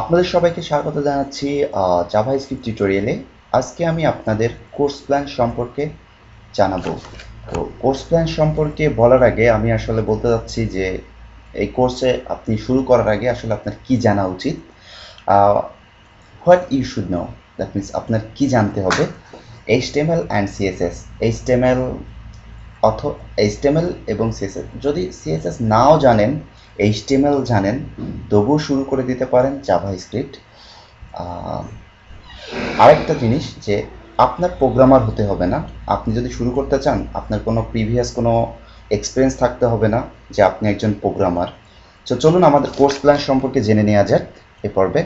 আপনাদের সবাইকে স্বাগত জানাচ্ছি জাভা স্ক্রিপ্ট টিউটোরিয়ালে আজকে আমি আপনাদের কোর্স প্ল্যান সম্পর্কে জানাব। তো কোর্স প্ল্যান সম্পর্কে বলার আগে আমি আসলে বলতে যাচ্ছি যে, এই কোর্সে আপনি শুরু করার আগে আসলে আপনার কি জানা উচিত। What you should know that means আপনার কি জানতে হবে। এইচটিএমএল অ্যান্ড সিএসএস এইচটিএমএল অথ এইচটিএমএল এবং সিএসএস যদি সিএসএস নাও জানেন এইচটিএমএল জানেন, তবুও শুরু করে দিতে পারেন জাভা স্ক্রিপ্ট আরেকটা জিনিস যে আপনার প্রোগ্রামার হতে হবে না। আপনি যদি শুরু করতে চান, আপনার কোনো প্রিভিয়াস কোনো এক্সপিরিয়েন্স থাকতে হবে না যে আপনি একজন প্রোগ্রামার তো চলুন আমাদের কোর্স প্ল্যান সম্পর্কে জেনে নেওয়া যাক এ পর্বে।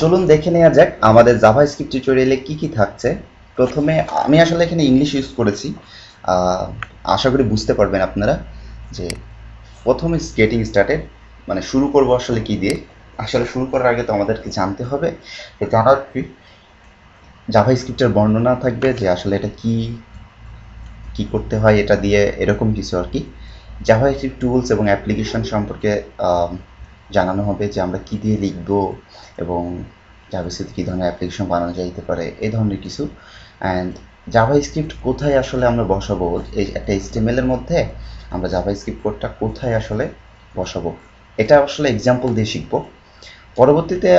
চলুন দেখে নেওয়া যাক আমাদের জাভা স্ক্রিপ্ট টিউটোরিয়ালে কী কী থাকছে। প্রথমে আমি আসলে এখানে ইংলিশ ইউজ করেছি। আশা করি বুঝতে পারবেন আপনারা যে প্রথমে গেটিং স্টার্টেড মানে শুরু করব আসলে কি দিয়ে? আসলে শুরু করার আগে তো আমাদেরকে জানতে হবে যে জানার কি জাভা স্ক্রিপ্টের বর্ণনা থাকবে যে আসলে এটা কি কি করতে হয়, এটা দিয়ে এরকম কিছু আর কি। জাভা স্ক্রিপ্ট টুলস এবং অ্যাপ্লিকেশন সম্পর্কে জানানো হবে যে আমরা কি দিয়ে লিখব এবং জাভা স্ক্রিপ্ট কী ধরনের অ্যাপ্লিকেশন বানানো যাইতে পারে এই ধরনের কিছু। অ্যান্ড জাভা স্ক্রিপ্ট কোথায় আসলে আমরা বসাবো? এই একটা এর মধ্যে আমরা জাভা স্ক্রিপ্ট কোডটা কোথায় আসলে বসাবো? এটা আসলে এক্সাম্পল দিয়ে শিখব। পরবর্তীতে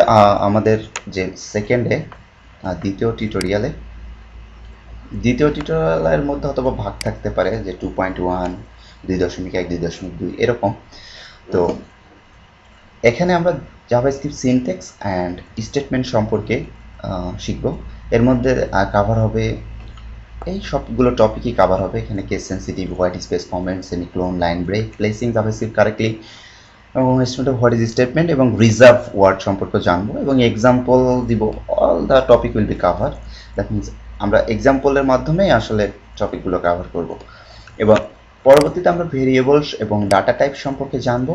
আমাদের যে সেকেন্ডে দ্বিতীয় টিউটোরিয়ালে দ্বিতীয় টিউটোরিয়ালের মধ্যে হয়তো ভাগ থাকতে পারে যে টু পয়েন্ট ওয়ান দুই দশমিক এক, দুই দশমিক দুই, এরকম। তো এখানে আমরা JavaScript syntax and statement সম্পর্কে শিখব। এর মধ্যে কাভার হবে এই সবগুলো টপিকই কাভার হবে। এখানে case sensitive white space comment semicolon line break placing JavaScript correctly এবং statement of what is statement এবং রিজার্ভ ওয়ার্ড সম্পর্কে জানব এবং এক্সাম্পল দিব। All the topic will be cover that means আমরা এক্সাম্পলের মাধ্যমে আসলে টপিকগুলো কাভার করব। এবং পরবর্তীতে আমরা ভেরিয়েবলস এবং ডাটা টাইপ সম্পর্কে জানব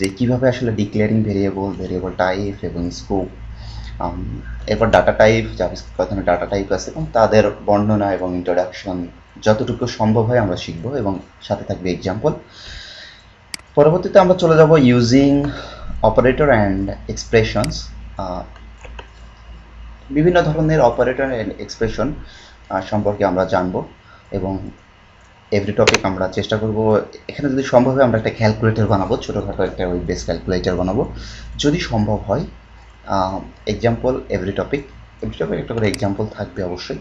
যে কীভাবে আসলে ডিক্লেয়ারিং ভেরিয়েবল ভেরিয়েবল টাইপ এবং স্কোপ এরপর data type JavaScript data type আছে এবং তাদের বর্ণনা এবং ইন্ট্রোডাকশন যতটুকু সম্ভব হয় আমরা শিখব এবং সাথে থাকবে এক্সাম্পল পরবর্তীতে আমরা চলে যাব ইউজিং অপারেটর অ্যান্ড এক্সপ্রেশনস বিভিন্ন ধরনের অপারেটর অ্যান্ড এক্সপ্রেশন সম্পর্কে আমরা জানব এবং এভরি টপিক আমরা চেষ্টা করব। এখানে যদি সম্ভব হয় আমরা একটা ক্যালকুলেটর বানাবো, ছোটোখাটো একটা ওয়েব বেস ক্যালকুলেটর বানাবো। যদি সম্ভব হয় example every topic every topic একটা করে এক্সাম্পল থাকবে অবশ্যই।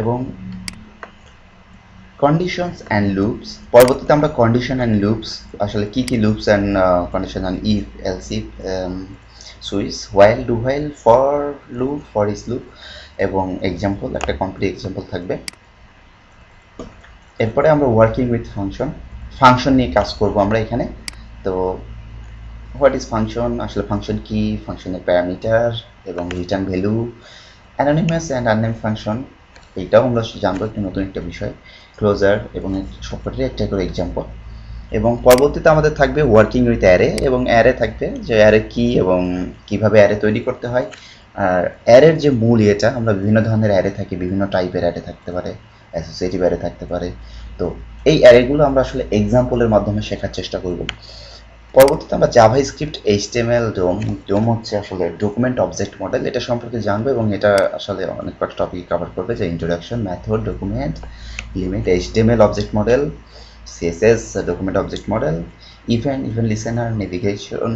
এবং কন্ডিশনস অ্যান্ড লুপস পরবর্তীতে আমরা কন্ডিশন অ্যান্ড লুপস আসলে কী কী loops and condition and if else if switch while do while for loop for is loop এবং এক্সাম্পল একটা কমপ্লিট এক্সাম্পল থাকবে। এরপরে আমরা ওয়ার্কিং উইথ ফাংশন ফাংশন নিয়ে কাজ করব আমরা এখানে। তো হোয়াট ইজ ফাংশন? আসলে ফাংশন কি? ফাংশনের প্যারামিটার এবং return value, anonymous and unnamed function, এইটাও আমরা জানব একটি নতুন একটা বিষয়, ক্লোজার এবং সবকটারই একটা করে এক্সাম্পল এবং পরবর্তীতে আমাদের থাকবে ওয়ার্কিং উইথ অ্যারে এবং অ্যারে থাকবে যে অ্যারে কি এবং কীভাবে অ্যারে তৈরি করতে হয়। আর অ্যারের যে মূল এটা আমরা বিভিন্ন ধরনের অ্যারে থাকি, বিভিন্ন টাইপের অ্যারে থাকতে পারে অ্যাসোসিয়েটিভ অ্যারে থাকতে পারে। তো এই অ্যারেগুলো আমরা আসলে এক্সাম্পলের মাধ্যমে শেখার চেষ্টা করব। পরবর্তীতে আমরা JavaScript HTML DOM DOM হচ্ছে আসলে ডকুমেন্ট অবজেক্ট মডেল এটা সম্পর্কে জানব এবং এটা আসলে অনেক কটা টপিক কভার করবে, যে introduction method document limit HTML object model CSS document object model event event listener navigation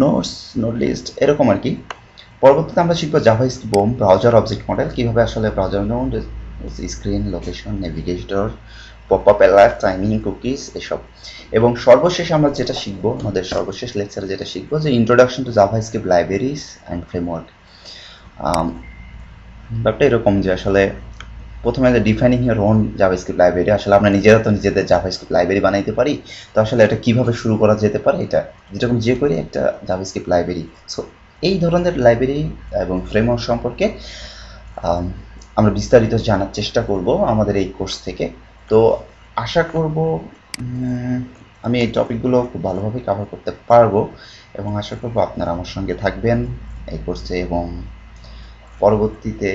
notes note list এরকম আর কি। পরবর্তীতে আমরা শিখব Java BOM browser object model কীভাবে আসলে browser note screen location navigator pop up alert timing cookies এসব। এবং সর্বশেষ আমরা যেটা শিখব, আমাদের সর্বশেষ লেকচারে যেটা শিখব, যে introduction to JavaScript libraries and framework ব্যাপারটা এরকম যে আসলে প্রথমে যে defining your own JavaScript library আসলে আমরা নিজেরা তো নিজেদের জাভা স্ক্রিপ্ট লাইব্রেরি বানাইতে পারি, তো আসলে এটা কীভাবে শুরু করা যেতে পারে, এটা যেরকম যে করি একটা জাভা স্ক্রিপ্ট লাইব্রেরি সো এই ধরনের লাইব্রেরি এবং ফ্রেমওয়ার্ক সম্পর্কে আমরা বিস্তারিত জানার চেষ্টা করব আমাদের এই কোর্স থেকে। তো আশা করব আমি এই টপিকগুলো খুব ভালোভাবে কাভার করতে পারব এবং আশা করব আপনারা আমার সঙ্গে থাকবেন এই কোর্সে এবং পরবর্তীতে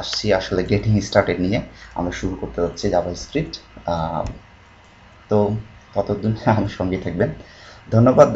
আসছি আসলে গেটিং স্টার্টেড নিয়ে। আমরা শুরু করতে যাচ্ছি জাভা স্ক্রিপ্ট তো ততদিন আমার সঙ্গে থাকবেন। ধন্যবাদ